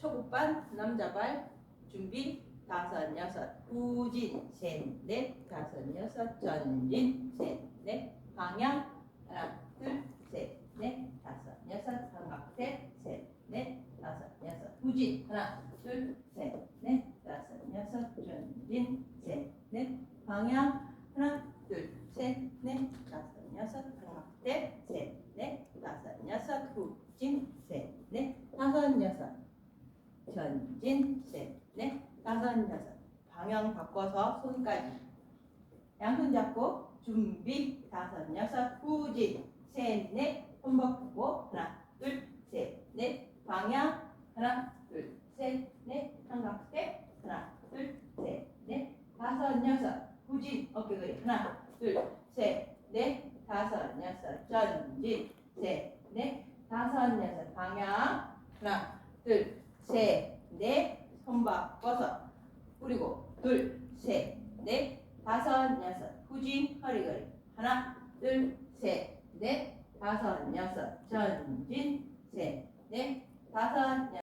초급반 남자발 준비 다섯 여섯. 후진 셋넷 다섯 여섯. 전진 셋넷. 방향 하나 둘셋넷 다섯 여섯. 삼각대 셋넷 다섯 여섯. 후진 하나 둘셋넷 다섯 여섯. 전진 셋넷. 방향 하나 둘셋넷 다섯 여섯. 삼각대 셋넷 다섯 여섯. 후진 셋넷 다섯 여섯 전진 셋 넷 다섯 여섯. 방향 바꿔서 손까지. 양손 잡고 준비 다섯 여섯. 후진 셋 넷. 손 바꾸고 하나 둘 셋 넷. 방향 하나 둘 셋 넷. 삼각대 하나 둘 셋 넷. 다섯 여섯. 후진 어깨거리. 하나 둘 셋 넷. 다섯 여섯. 전진 셋 넷. 다섯 여섯. 방향 하나 둘 셋 넷손 바꿔서 그리고 둘 셋 넷 다섯 여섯. 후진 허리거리. 하나 둘 셋 넷 다섯 여섯. 전진